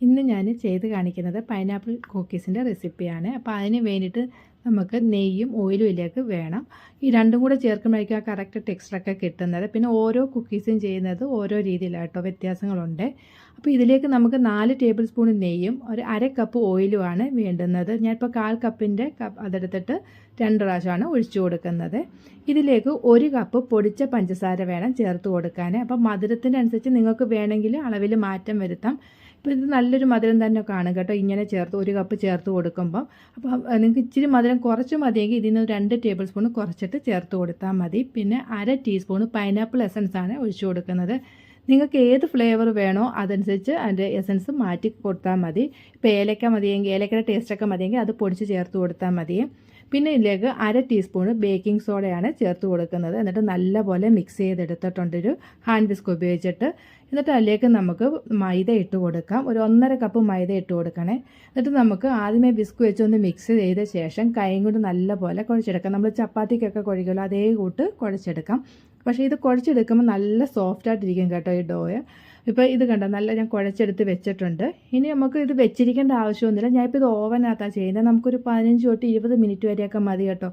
ഇന്ന് ഞാൻ ചെയ്ത് കാണിക്കുന്നത് പൈനാപ്പിൾ കുക്കീസിന്റെ റെസിപ്പിയാണ് അപ്പോൾ അതിന് വേണ്ടിയിട്ട് നമുക്ക് നെയ്യും ഓയിലും ഇതിലേക്ക് വേണം. ഈ രണ്ടും കൂടെ ചേർക്കുമ്പോഴേക്കും ആ കറക്റ്റ് ടെക്സ്റ്ററൊക്കെ കിട്ടുന്നത്. പിന്നെ ഓരോ കുക്കീസും ചെയ്യുന്നത് ഓരോ രീതിയിലാട്ടോ വ്യത്യാസങ്ങളുണ്ട്. അപ്പോൾ ഇതിലേക്ക് നമുക്ക് നാല് ടേബിൾ സ്പൂൺ നെയ്യും ഒരു അര കപ്പ് ഓയിലുമാണ് വേണ്ടുന്നത്. ഞാനിപ്പോൾ കാൽ കപ്പിന്റെ കപ്പ് അതെടുത്തിട്ട് രണ്ട് പ്രാവശ്യമാണ് ഒഴിച്ചു കൊടുക്കുന്നത്. ഇതിലേക്ക് ഒരു കപ്പ് പൊടിച്ച പഞ്ചസാര വേണം ചേർത്ത് കൊടുക്കാൻ അപ്പോൾ മധുരത്തിന്റെ അനുസരിച്ച് നിങ്ങൾക്ക് വേണമെങ്കിൽ അളവിൽ മാറ്റം വരുത്താം. ഇപ്പോൾ ഇത് നല്ലൊരു മധുരം തന്നെ കാണും കേട്ടോ. ഇങ്ങനെ ചേർത്ത് ഒരു കപ്പ് ചേർത്ത് കൊടുക്കുമ്പം. അപ്പോൾ നിങ്ങൾക്ക് ഇച്ചിരി മധുരം കുറച്ച് മതിയെങ്കിൽ ഇതിൽ നിന്ന് രണ്ട് ടേബിൾ സ്പൂൺ കുറച്ചിട്ട് ചേർത്ത് കൊടുത്താൽ മതി. പിന്നെ അര ടീസ്പൂൺ പൈനാപ്പിൾ എസൻസ് ആണ് ഒഴിച്ചു കൊടുക്കുന്നത്. നിങ്ങൾക്ക് ഏത് ഫ്ലേവർ വേണോ അതനുസരിച്ച് അതിന്റെ എസൻസ് മാറ്റി കൊടുത്താൽ മതി. ഇപ്പോൾ ഏലക്ക മതിയെങ്കിൽ ഏലക്കയുടെ ടേസ്റ്റൊക്കെ മതിയെങ്കിൽ അത് പൊടിച്ച് ചേർത്ത് കൊടുത്താൽ മതി. പിന്നെ ഇതിലേക്ക് അര ടീസ്പൂൺ ബേക്കിംഗ് സോഡയാണ് ചേർത്ത് കൊടുക്കുന്നത്. എന്നിട്ട് നല്ലപോലെ മിക്സ് ചെയ്തെടുത്തിട്ടുണ്ട് ഒരു ഹാൻഡ് വിസ്ക് ഉപയോഗിച്ചിട്ട്. എന്നിട്ട് അതിലേക്ക് നമുക്ക് മൈദ ഇട്ട് കൊടുക്കാം. ഒരു ഒന്നര കപ്പ് മൈദ ഇട്ട് കൊടുക്കണേ. എന്നിട്ട് നമുക്ക് ആദ്യമേ വിസ്ക് വെച്ചൊന്ന് മിക്സ് ചെയ്ത ശേഷം കൈയും കൊണ്ട് നല്ലപോലെ കുഴച്ചെടുക്കാം. നമ്മൾ ചപ്പാത്തിക്കൊക്കെ കുഴക്കുമല്ലോ അതേ കൂട്ട് കുഴച്ചെടുക്കാം. പക്ഷേ ഇത് കുഴച്ചെടുക്കുമ്പോൾ നല്ല സോഫ്റ്റായിട്ടിരിക്കും കേട്ടോ ഈ ഡോയ് ഇപ്പോൾ ഇത് കണ്ടോ? നല്ല ഞാൻ കുഴച്ചെടുത്ത് വെച്ചിട്ടുണ്ട്. ഇനി നമുക്ക് ഇത് വെച്ചിരിക്കേണ്ട ആവശ്യമൊന്നുമില്ല. ഞാനിപ്പോൾ ഇത് ഓവനകത്താണ് ചെയ്യുന്നത്. നമുക്കൊരു പതിനഞ്ച് തൊട്ട് ഇരുപത് മിനിറ്റ് വരെയൊക്കെ മതി കേട്ടോ.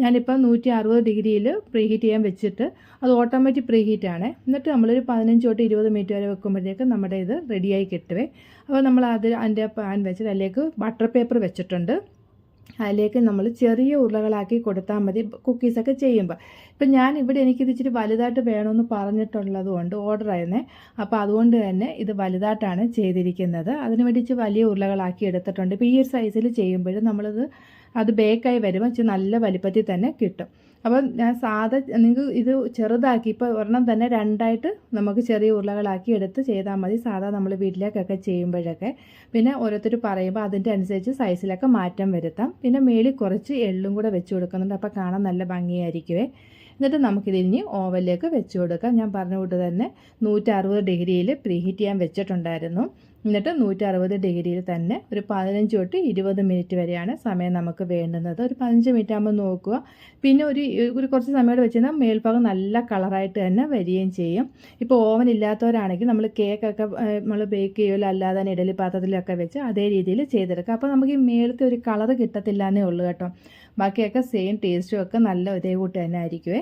ഞാനിപ്പോൾ നൂറ്റി അറുപത് ഡിഗ്രിയിൽ പ്രീഹീറ്റ് ചെയ്യാൻ വെച്ചിട്ട് അത് ഓട്ടോമാറ്റിക് പ്രീ ഹീറ്റാണ് എന്നിട്ട് നമ്മളൊരു പതിനഞ്ച് തൊട്ട് ഇരുപത് മിനിറ്റ് വരെ വെക്കുമ്പോഴത്തേക്ക് നമ്മുടെ ഇത് റെഡിയായി കിട്ടുവേ. അപ്പോൾ നമ്മൾ അത് അതിന്റെ പാൻ വെച്ചിട്ട് അതിലേക്ക് ബട്ടർ പേപ്പർ വെച്ചിട്ടുണ്ട്. അതിലേക്ക് നമ്മൾ ചെറിയ ഉരുളകളാക്കി കൊടുത്താൽ മതി. കുക്കീസൊക്കെ ചെയ്യുമ്പോൾ. ഇപ്പം ഞാൻ ഇവിടെ എനിക്കിത് ഇച്ചിരി വലുതായിട്ട് വേണമെന്ന് പറഞ്ഞിട്ടുള്ളത് കൊണ്ട് ഓർഡർ ആയിരുന്നേ. അപ്പോൾ അതുകൊണ്ട് തന്നെ ഇത് വലുതായിട്ടാണ് ചെയ്തിരിക്കുന്നത്. അതിന് വേണ്ടി ഇച്ചിരി വലിയ ഉരുളകളാക്കി എടുത്തിട്ടുണ്ട്. ഇപ്പോൾ ഈ ഒരു സൈസിൽ ചെയ്യുമ്പോഴും നമ്മളത് അത് ബേക്കായി വരുമ്പോൾ ഇച്ചിരി നല്ല വലിപ്പത്തിൽ തന്നെ കിട്ടും. അപ്പം ഞാൻ സാധാ നിങ്ങൾക്ക് ഇത് ചെറുതാക്കി ഇപ്പോൾ ഒരെണ്ണം തന്നെ രണ്ടായിട്ട് നമുക്ക് ചെറിയ ഉരുളകളാക്കി എടുത്ത് ചെയ്താൽ മതി. സാധാ നമ്മൾ വീട്ടിലേക്കൊക്കെ ചെയ്യുമ്പോഴൊക്കെ. പിന്നെ ഓരോരുത്തർ പറയുമ്പോൾ അതിന്റെ അനുസരിച്ച് സൈസിലൊക്കെ മാറ്റം വരുത്താം. പിന്നെ മേളിൽ കുറച്ച് എള്ളും കൂടെ വെച്ച് കൊടുക്കുന്നുണ്ട്. അപ്പോൾ കാണാൻ നല്ല ഭംഗിയായിരിക്കുമേ എന്നിട്ട് നമുക്കിതിനി ഓവനിലേക്ക് വെച്ച് കൊടുക്കാം. ഞാൻ പറഞ്ഞ കൂട്ട് തന്നെ നൂറ്ററുപത് ഡിഗ്രിയിൽ പ്രീഹീറ്റ് ചെയ്യാൻ വെച്ചിട്ടുണ്ടായിരുന്നു. എന്നിട്ട് നൂറ്ററുപത് ഡിഗ്രിയിൽ തന്നെ ഒരു പതിനഞ്ച് തൊട്ട് ഇരുപത് മിനിറ്റ് വരെയാണ് സമയം നമുക്ക് വേണ്ടുന്നത്. ഒരു പതിനഞ്ച് മിനിറ്റ് ആകുമ്പോൾ നോക്കുക. പിന്നെ ഒരു ഒരു കുറച്ച് സമയം കഴിഞ്ഞാൽ മേൽഭാഗം നല്ല കളറായിട്ട് തന്നെ വരികയും ചെയ്യും. ഇപ്പോൾ ഓവൻ ഇല്ലാത്തവരാണെങ്കിൽ നമ്മൾ കേക്കൊക്കെ നമ്മൾ ബേക്ക് ചെയ്യുമല്ലോ അല്ലാതെ തന്നെ ഇഡലി പാത്രത്തിലൊക്കെ വെച്ച് അതേ രീതിയിൽ ചെയ്തെടുക്കുക. അപ്പോൾ നമുക്ക് ഈ മേളത്തെ ഒരു കളർ കിട്ടത്തില്ല എന്നേ ഉള്ളൂ കേട്ടോ. ബാക്കിയൊക്കെ സെയിം ടേസ്റ്റും ഒക്കെ നല്ല ഇതേ കൂട്ട് തന്നെ ആയിരിക്കുമേ